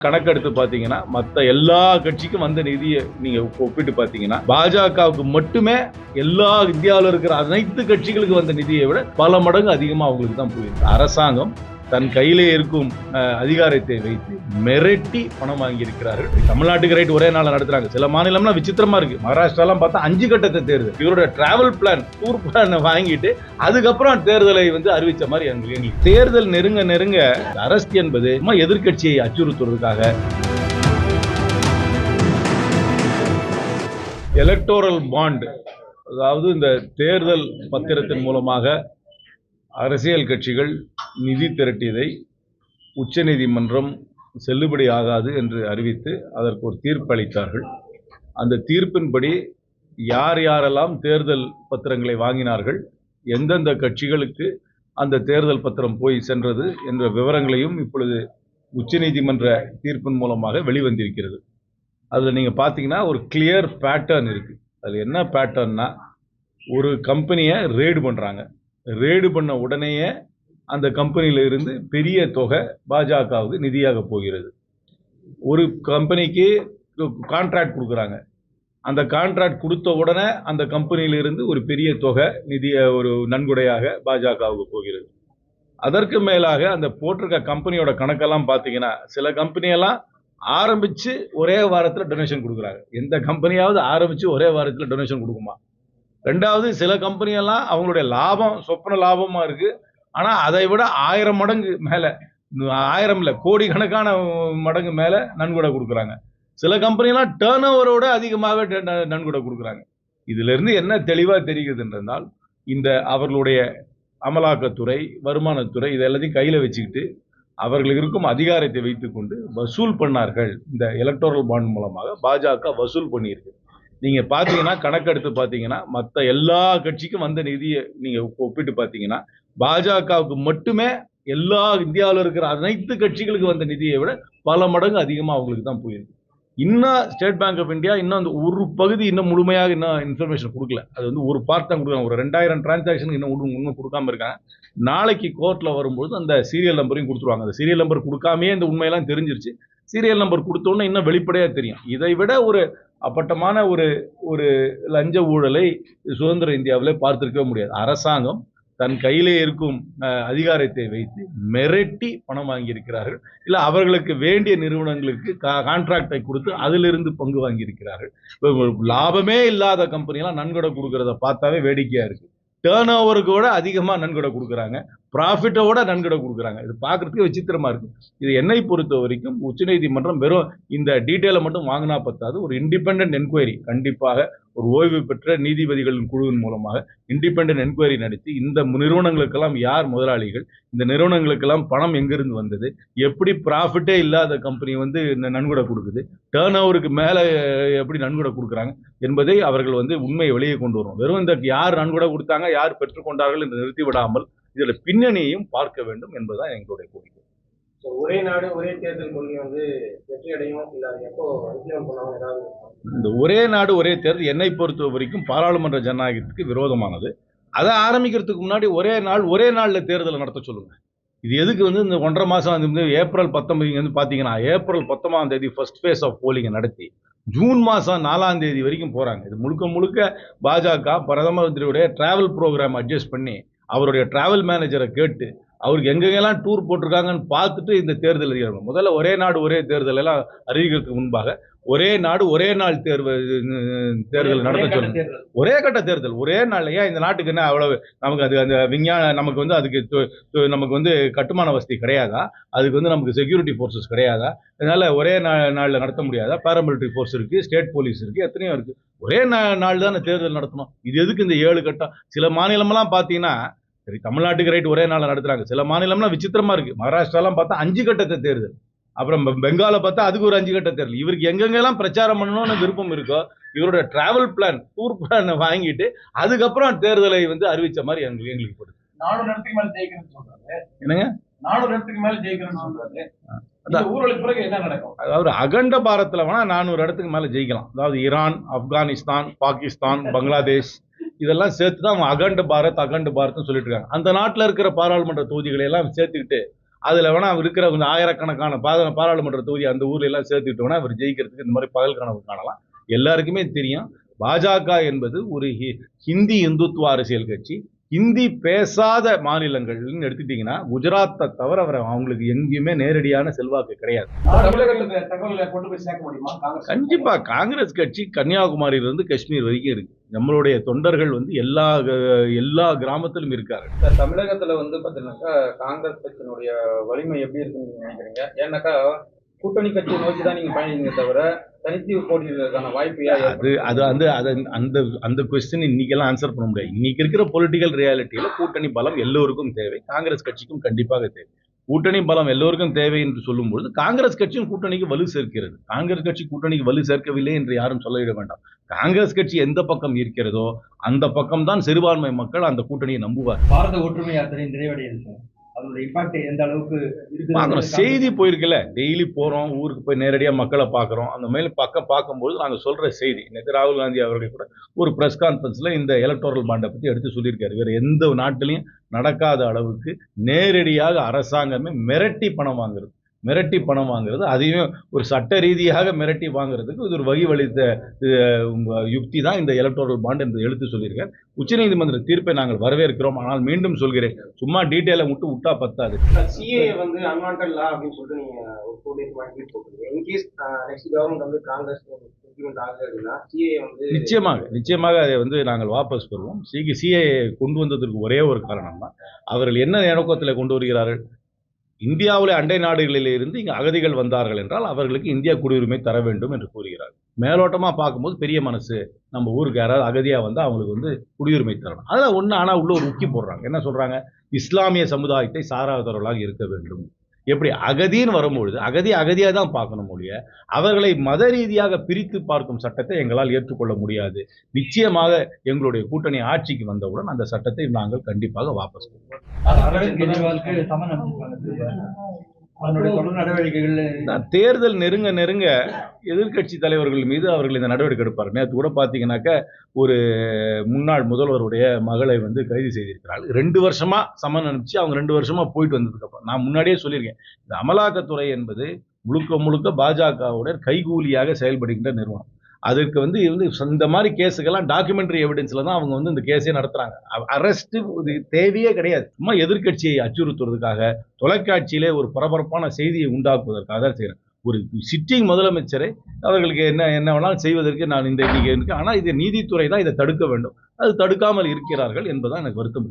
கணக்கெடுத்து பார்த்தீங்கன்னா மற்ற எல்லா கட்சிக்கும் வந்த நிதியை நீங்க ஒப்பிட்டு பார்த்தீங்கன்னா பாஜகவுக்கு மட்டுமே எல்லா இந்தியாவில் இருக்கிற அனைத்து கட்சிகளுக்கு வந்த நிதியை விட பல மடங்கு அதிகமாக அவங்களுக்கு தான் போயிருக்கு. அரசாங்கம் தன் கையிலே இருக்கும் அதிகாரத்தை வைத்து மிரட்டி பணம் வாங்கியிருக்கிறார்கள். தமிழ்நாட்டுக்கு ரைட் ஒரே நாள் நடத்துறாங்க. சில மாநிலம்லாம் விசித்திரமா இருக்கு. மகாராஷ்டிராலாம் பார்த்தா அஞ்சு கட்டத்தை தேர்தல். இவரோட டிராவல் பிளான் டூர் பிளான் வாங்கிட்டு அதுக்கப்புறம் தேர்தலை வந்து அறிவிச்ச மாதிரி எங்களுக்கு தேர்தல் நெருங்க நெருங்க அரசு என்பது எதிர்கட்சியை எதிர்க்கட்சியை அச்சுறுத்துறதுக்காக. எலக்டோரல் பாண்ட் அதாவது இந்த தேர்தல் பத்திரத்தின் மூலமாக அரசியல் கட்சிகள் நிதி திரட்டியதை உச்சநீதிமன்றம் செல்லுபடி ஆகாது என்று அறிவித்து அதற்கு ஒரு தீர்ப்பு அளித்தார்கள். அந்த தீர்ப்பின்படி யார் யாரெல்லாம் தேர்தல் பத்திரங்களை வாங்கினார்கள் எந்தெந்த கட்சிகளுக்கு அந்த தேர்தல் பத்திரம் போய் சென்றது என்ற விவரங்களையும் இப்பொழுது உச்சநீதிமன்ற தீர்ப்பின் மூலமாக வெளிவந்திருக்கிறது. அதில் நீங்கள் பார்த்தீங்கன்னா ஒரு கிளியர் பேட்டர்ன் இருக்குது அதில் என்ன பேட்டர்ன்னா ஒரு கம்பெனியை ரேடு பண்ணுறாங்க ரேடு பண்ண உடனேயே அந்த கம்பெனியிலிருந்து பெரிய தொகை பாஜகவுக்கு நிதியாக போகிறது. ஒரு கம்பெனிக்கு கான்ட்ராக்ட் கொடுக்குறாங்க. அந்த கான்ட்ராக்ட் கொடுத்த உடனே அந்த கம்பெனியிலிருந்து ஒரு பெரிய தொகை நிதிய ஒரு நன்கொடையாக பாஜகவுக்கு போகிறது. அதற்கு மேலாக அந்த போட்டிருக்க கம்பெனியோட கணக்கெல்லாம் பார்த்தீங்கன்னா சில கம்பெனியெல்லாம் ஆரம்பித்து ஒரே வாரத்தில் டொனேஷன் கொடுக்குறாங்க. எந்த கம்பெனியாவது ஆரம்பித்து ஒரே வாரத்தில் டொனேஷன் கொடுக்குமா? ரெண்டாவது சில கம்பெனியெல்லாம் அவங்களுடைய லாபம் சொப்பன லாபமாக இருக்குது ஆனால் அதை விட ஆயிரம் மடங்கு மேலே ஆயிரம் இல்லை கோடிக்கணக்கான மடங்கு மேலே நன்கொடை கொடுக்குறாங்க. சில கம்பெனிலாம் டேர்ன் ஓவரோட அதிகமாக ட- ந- நன்கொடை கொடுக்குறாங்க. இதிலிருந்து என்ன தெளிவாக தெரிகிறது என்றால் இந்த அவர்களுடைய அமலாக்கத்துறை வருமானத்துறை இது எல்லாத்தையும் கையில் வச்சுக்கிட்டு அவர்களுக்கு இருக்கும் அதிகாரத்தை வைத்துக்கொண்டு வசூல் பண்ணார்கள். இந்த எலக்டோரல் பாண்ட் மூலமாக பாஜக வசூல் பண்ணியிருக்கு. நீங்கள் பார்த்தீங்கன்னா கணக்கெடுத்து பார்த்தீங்கன்னா மற்ற எல்லா கட்சிக்கும் வந்த நிதியை நீங்கள் ஒப்பிட்டு பார்த்தீங்கன்னா பாஜகவுக்கு மட்டுமே எல்லா இந்தியாவில் இருக்கிற அனைத்து கட்சிகளுக்கு வந்த நிதியை விட பல மடங்கு அதிகமாக அவங்களுக்கு தான் போயிருக்கு. இன்னும் ஸ்டேட் பேங்க் ஆஃப் இந்தியா இன்னும் அந்த ஒரு பகுதி இன்னும் முழுமையாக இன்னும் இன்ஃபர்மேஷன் கொடுக்கல. அது வந்து ஒரு பார்ட் தான் கொடுக்குறாங்க. ஒரு ரெண்டாயிரம் டிரான்சாக்ஷனுக்கு இன்னும் இன்னும் கொடுக்காம இருக்காங்க. நாளைக்கு கோர்ட்டில் வரும்போது அந்த சீரியல் நம்பரையும் கொடுத்துருவாங்க. அந்த சீரியல் நம்பர் கொடுக்காமே இந்த உண்மையெல்லாம் தெரிஞ்சிருச்சு. சீரியல் நம்பர் கொடுத்தோன்னே இன்னும் வெளிப்படையாக தெரியும். இதை விட ஒரு அப்பட்டமான ஒரு ஒரு லஞ்ச ஊழலை சுதந்திர இந்தியாவிலே பார்த்திருக்கவே முடியாது. அரசாங்கம் தன் கையிலே இருக்கும் அதிகாரத்தை வைத்து மிரட்டி பணம் வாங்கியிருக்கிறார்கள். இல்லை அவர்களுக்கு வேண்டிய நிறுவனங்களுக்கு கா கான்ட்ராக்டை கொடுத்து அதிலிருந்து பங்கு வாங்கியிருக்கிறார்கள். லாபமே இல்லாத கம்பெனிலாம் நன்கொடை கொடுக்கறத பார்த்தாவே வேடிக்கையாக இருக்குது டேர்ன் ஓவருக்கு விட அதிகமாக நன்கொடை கொடுக்குறாங்க. ப்ராஃபிட்டை விட நன்கொடை கொடுக்குறாங்க. இது பார்க்குறதுக்கு விசித்திரமாக இருக்குது இது என்னை பொறுத்த வரைக்கும் உச்சநீதிமன்றம் வெறும் இந்த டீட்டெயிலை மட்டும் வாங்கினா பத்தாது. ஒரு இண்டிபெண்டன்ட் என்கொயரி கண்டிப்பாக ஒரு ஓய்வு பெற்ற நீதிபதிகளின் குழுவின் மூலமாக இண்டிபெண்டன்ட் என்கொயரி நடத்தி இந்த நிறுவனங்களுக்கெல்லாம் யார் முதலாளிகள் இந்த நிறுவனங்களுக்கெல்லாம் பணம் எங்கிருந்து வந்தது எப்படி ப்ராஃபிட்டே இல்லாத கம்பெனி வந்து நன்கொடை கொடுக்குது டேர்ன் ஓவருக்கு மேலே எப்படி நன்கொடை கொடுக்குறாங்க என்பதை அவர்கள் வந்து உண்மையை வெளியே கொண்டு வரும் வெறும் இந்த யார் நன்கொடை கொடுத்தாங்க யார் பெற்றுக்கொண்டார்கள் என்று நிறுத்தி விடாமல் இதில் பின்னணியையும் பார்க்க வேண்டும் என்பதுதான் எங்களுடைய கோரிக்கை. ஒரே நாடு ஒரே தேர்தல் கொள்கை வந்து வெற்றி அடையும் இல்ல எப்போ இம்ப்ளிமெண்ட் பண்ணுவாங்க ஏதாவது இந்த ஒரே நாடு ஒரே தேர்தல் என்னை பொறுத்த வரைக்கும் பாராளுமன்ற ஜனநாயகத்துக்கு விரோதமானது. அதை ஆரம்பிக்கிறதுக்கு முன்னாடி ஒரே நாள் ஒரே நாளில் தேர்தலை நடத்த சொல்லுங்க. இது எதுக்கு வந்து இந்த ஒன்றரை மாதம் வந்து ஏப்ரல் பத்தொம்பது வந்து பார்த்தீங்கன்னா ஏப்ரல் பத்தொன்பதாம் தேதி ஃபர்ஸ்ட் ஃபேஸ் ஆஃப் போலிங்கை நடத்தி ஜூன் மாதம் நாலாம் தேதி வரைக்கும் போகிறாங்க இது முழுக்க முழுக்க பாஜக பிரதம மந்திரியுடைய ட்ராவல் ப்ரோக்ராம் அட்ஜஸ்ட் பண்ணி அவருடைய ட்ராவல் மேனேஜரை கேட்டு அவருக்கு எங்கெங்கெல்லாம் டூர் போட்டிருக்காங்கன்னு பார்த்துட்டு இந்த தேர்தல் அறிவிக்கணும் முதல்ல ஒரே நாடு ஒரே தேர்தல் எல்லாம் அறிவிக்கிறதுக்கு முன்பாக ஒரே நாடு ஒரே நாள் தேர்வு தேர்தல் நடத்த தேர்தல். ஒரே கட்ட தேர்தல். ஒரே நாள் ஏன் இந்த நாட்டுக்கு என்ன அவ்வளவு நமக்கு அது அந்த விஞ்ஞான நமக்கு வந்து அதுக்கு நமக்கு வந்து கட்டுமான வசதி கிடையாதா? அதுக்கு வந்து நமக்கு செக்யூரிட்டி ஃபோர்ஸஸ் கிடையாதா? அதனால ஒரே நா நாளில் நடத்த முடியாதா? பாராமிலிட்டரி ஃபோர்ஸ் இருக்கு ஸ்டேட் போலீஸ் இருக்கு எத்தனையோ இருக்கு. ஒரே நா நாள் தானே தேர்தல் நடத்தணும். இது எதுக்கு இந்த ஏழு கட்டம்? சில மாநிலமெல்லாம் பார்த்தீங்கன்னா சரி தமிழ்நாட்டுக்கு ரைட் ஒரே நாளில் நடத்துறாங்க. சில மாநிலம்லாம் விசித்திரமா இருக்கு. மகாராஷ்டிராலாம் பார்த்தா அஞ்சு கட்டத்தை தேர்தல். அப்புறம் பெங்காலை பார்த்தா அதுக்கு ஒரு அஞ்சு கட்ட தேர்தல். இவருக்கு எங்கெங்கெல்லாம் பிரச்சாரம் பண்ணணும்னு விருப்பம் இருக்கோ இவரோட டிராவல் பிளான் டூர் பிளான் வாங்கிட்டு அதுக்கப்புறம் தேர்தலை வந்து அறிவிச்ச மாதிரி எங்களுக்கு எங்களுக்கு படுது நானூறு இடத்துக்கு மேல ஜெயிக்கணும்னு சொல்றாங்க என்னங்க? நானூறு இடத்துக்கு மேல அதாவது அகண்ட பாரத்தில் வேணா நானூறு இடத்துக்கு மேலே ஜெயிக்கலாம். அதாவது ஈரான் ஆப்கானிஸ்தான் பாகிஸ்தான் பங்களாதேஷ் இதெல்லாம் சேர்த்து தான் அவங்க அகண்ட பாரத் அகண்ட பாரத்னு சொல்லிட்டு இருக்காங்க அந்த நாட்டில் இருக்கிற பாராளுமன்ற தொகுதிகளை எல்லாம் சேர்த்துக்கிட்டு அதில் வேணா அவர் இருக்கிற கொஞ்சம் ஆயிரக்கணக்கான பாத பாராளுமன்ற தொகுதி அந்த ஊர்ல எல்லாம் சேர்த்துக்கிட்டு வேணா அவர் ஜெயிக்கிறதுக்கு இந்த மாதிரி பகல் கனவு காணலாம். எல்லாருக்குமே தெரியும் பாஜக என்பது ஒரு ஹி- ஹிந்தி இந்துத்துவ அரசியல் கட்சி. ஹிந்தி பேசாத மாநிலங்கள்னு எடுத்துட்டீங்கன்னா குஜராத்தை தவிர அவர் அவங்களுக்கு எங்கேயுமே நேரடியான செல்வாக்கு கிடையாது. தமிழகத்துல தகவல்களை கொண்டு போய் சேர்க்க முடியுமா? காங்கிரஸ் கண்டிப்பா காங்கிரஸ் கட்சி கன்னியாகுமரியிலிருந்து காஷ்மீர் வரைக்கும் இருக்கு. நம்மளுடைய தொண்டர்கள் வந்து எல்லா எல்லா கிராமத்திலும் இருக்காரு சார், தமிழகத்துல வந்து பாத்தீங்கன்னாக்கா காங்கிரஸ் கட்சியினுடைய வலிமை எப்படி இருக்குன்னு நினைக்கிறீங்க? ஏன்னாக்கா கூட்டணி கட்சியை நோக்கி தான் நீங்க பயணிங்க தவிர தனித்து போட்டியிடுறதுக்கான வாய்ப்பு அது அது வந்து அது அந்த அந்த கொஸ்டின் இன்னைக்கெல்லாம் ஆன்சர் பண்ண முடியாது. இன்னைக்கு இருக்கிற பொலிட்டிக்கல் ரியாலிட்டியில கூட்டணி பலம் எல்லோருக்கும் தேவை. காங்கிரஸ் கட்சிக்கும் கண்டிப்பாக தேவை. கூட்டணி பலம் எல்லோருக்கும் தேவை என்று சொல்லும்பொழுது காங்கிரஸ் கட்சியும் கூட்டணிக்கு வலு சேர்க்கிறது. காங்கிரஸ் கட்சி கூட்டணிக்கு வலு சேர்க்கவில்லை என்று யாரும் சொல்லிவிட வேண்டாம். காங்கிரஸ் கட்சி எந்த பக்கம் இருக்கிறதோ அந்த பக்கம் தான் சிறுபான்மை மக்கள் அந்த கூட்டணியை நம்புவார் பாரத ஒற்றுமை யாத்திரை நிறைவடையுது அதோட இம்பாக்ட் எந்த அளவுக்கு இருக்குது செய்தி போயிருக்குல்ல டெய்லி போகிறோம் ஊருக்கு போய் நேரடியாக மக்களை பார்க்குறோம் அந்த மேலே பக்கம் பார்க்கும்போது நாங்கள் சொல்கிற செய்தி நேற்று ராகுல் காந்தி அவர்கள் கூட ஒரு ப்ரெஸ் கான்ஃபரன்ஸில் இந்த எலக்டோரல் பாண்டை பற்றி எடுத்து சொல்லியிருக்காரு. வேறு எந்த நாட்டிலையும் நடக்காத அளவுக்கு நேரடியாக அரசாங்கமே மிரட்டி பணம் வாங்குறது. மிரட்டி பணம் வாங்குறது அதையும் ஒரு சட்ட ரீதியாக மிரட்டி வாங்குறதுக்கு இது ஒரு வழிவழித்த யுக்தி தான் இந்த எலக்டோரல் பாண்ட் என்று எடுத்து சொல்லியிருக்கார். உச்சநீதிமன்ற தீர்ப்பை நாங்கள் வரவேற்கிறோம். ஆனால் மீண்டும் சொல்கிறேன் சும்மா டீட்டெயிலை மட்டும் விட்டா பத்தாது. சிஏ வந்து அன்வான்ட் லா அப்படின்னு சொல்லிட்டு நீங்க ஒரு டூ டேஸ் மாதிரி ட்வீட் போட்டுருக்கீங்க. இன்கேஸ் நெக்ஸ்ட் கவர்மெண்ட் வந்து காங்கிரஸ் நிச்சயமாக நிச்சயமாக அதை வந்து நாங்கள் வாபஸ் பெறுவோம். சிஏ கொண்டு வந்ததற்கு ஒரே ஒரு காரணம் தான் அவர்கள் என்ன நோக்கத்தில் கொண்டு வருகிறார்கள்? இந்தியாவில் அண்டை நாடுகளில் இருந்து இங்கே அகதிகள் வந்தார்கள் என்றால் அவர்களுக்கு இந்தியா குடியுரிமை தர வேண்டும் என்று கூறுகிறார். மேலோட்டமாக பார்க்கும்போது பெரிய மனசு. நம்ம ஊருக்கு யாராவது அகதியாக வந்தால் அவங்களுக்கு வந்து குடியுரிமை தரணும். அதில் ஒன்று ஆனால் உள்ள ஒரு முக்கி போடுறாங்க. என்ன சொல்கிறாங்க இஸ்லாமிய சமுதாயத்தை சாராதவர்களாக இருக்க வேண்டும். எப்படி அகதின்னு வரும்பொழுது அகதி அகதியாக தான் பார்க்கணும் ஒழிய அவர்களை மத ரீதியாக பிரித்து பார்க்கும் சட்டத்தை எங்களால் ஏற்றுக்கொள்ள முடியாது. நிச்சயமாக எங்களுடைய கூட்டணி ஆட்சிக்கு வந்தவுடன் அந்த சட்டத்தை நாங்கள் கண்டிப்பாக வாபஸ் கொடுப்போம். தேர்தல் நெருங்க நெருங்க எதிர்க்கட்சி தலைவர்கள் மீது அவர்கள் இந்த நடவடிக்கை எடுப்பார் நேற்று கூட பார்த்தீங்கன்னாக்க ஒரு முன்னாள் முதல்வருடைய மகளை வந்து கைது செய்திருக்கிறார்கள் ரெண்டு வருஷமா சமன் அனுப்பிச்சு அவங்க ரெண்டு வருஷமா போயிட்டு வந்ததுக்கு அப்புறம். நான் முன்னாடியே சொல்லியிருக்கேன். இந்த அமலாக்கத்துறை என்பது முழுக்க முழுக்க பாஜகவுடன் கைகூலியாக செயல்படுகின்ற நிறுவனம். அதற்கு வந்து வந்து இந்த மாதிரி கேஸுக்கெல்லாம் டாக்குமெண்ட்ரி எவிடன்ஸில் தான் அவங்க வந்து இந்த கேஸே நடத்துகிறாங்க அரெஸ்ட்டு இது தேவையே கிடையாது. சும்மா எதிர்க்கட்சியை அச்சுறுத்துறதுக்காக தொலைக்காட்சியிலே ஒரு பரபரப்பான செய்தியை உண்டாக்குவதற்காக தான் செய்கிறேன் ஒரு சிட்டிங் முதலமைச்சரை அவர்களுக்கு என்ன என்ன வேணாலும் செய்வதற்கு நான் இந்த இன்னைக்கு இருக்கேன். ஆனால் இது நீதித்துறை தான் இதை தடுக்க வேண்டும். அது தடுக்காமல் இருக்கிறார்கள் என்பதுதான் எனக்கு வருத்தம்.